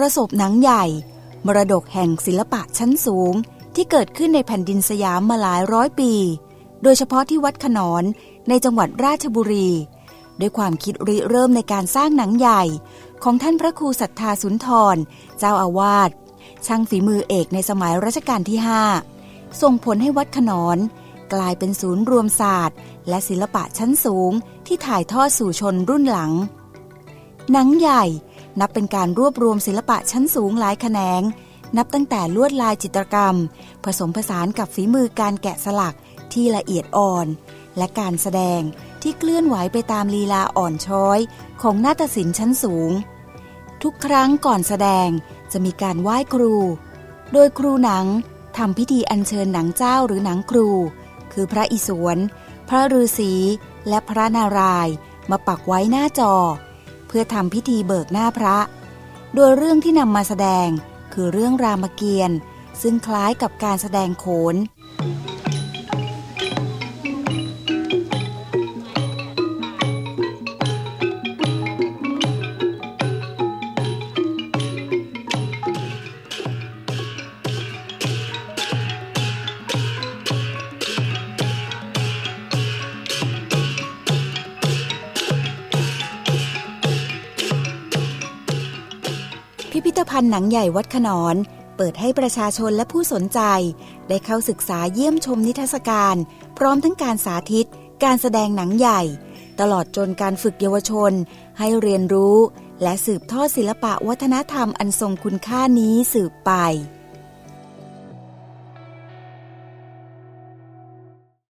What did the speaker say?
รสพหนังใหญ่ มรดกแห่งศิลปะชั้นสูงที่เกิดขึ้นในแผ่นดินสยามมาหลายร้อยปี โดยเฉพาะที่วัดขนอนในจังหวัดราชบุรี ด้วยความคิดริเริ่มในการสร้างหนังใหญ่ ของท่านพระครูศรัทธาสุนทร เจ้าอาวาสช่างฝีมือเอกในสมัยรัชกาลที่ 5 ส่งผลให้วัดขนอน กลายเป็นศูนย์รวมศาสตร์ และศิลปะชั้นสูงที่ถ่ายทอดสู่ชนรุ่นหลัง หนังใหญ่ นับเป็นการรวบรวมศิลปะชั้นสูงหลายแขนง นับตั้งแต่ลวดลายจิตรกรรม ผสมผสานกับฝีมือการแกะสลักที่ละเอียดอ่อน และการแสดงที่เคลื่อนไหวไปตามลีลาอ่อนช้อย ของนาฏศิลป์ชั้นสูง ทุกครั้งก่อนแสดงจะมีการไหว้ครู โดยครูหนังทำพิธีอัญเชิญหนังเจ้าหรือหนังครู คือพระอิศวร พระฤาษี และพระนารายมาปักไว้หน้าจอ เพื่อทำพิธีเบิกหน้าพระ โดยเรื่องที่นำมาแสดงคือเรื่องรามเกียรติ์ซึ่งคล้ายกับการแสดงโขน พิพิธภัณฑ์หนังใหญ่วัดขนอน เปิดให้ประชาชนและผู้สนใจ ได้เข้าศึกษาเยี่ยมชมนิทรรศการ พร้อมทั้งการสาธิต การแสดงหนังใหญ่ ตลอดจนการฝึกเยาวชน ให้เรียนรู้ และสืบทอดศิลปะวัฒนธรรมอันทรงคุณค่านี้สืบไป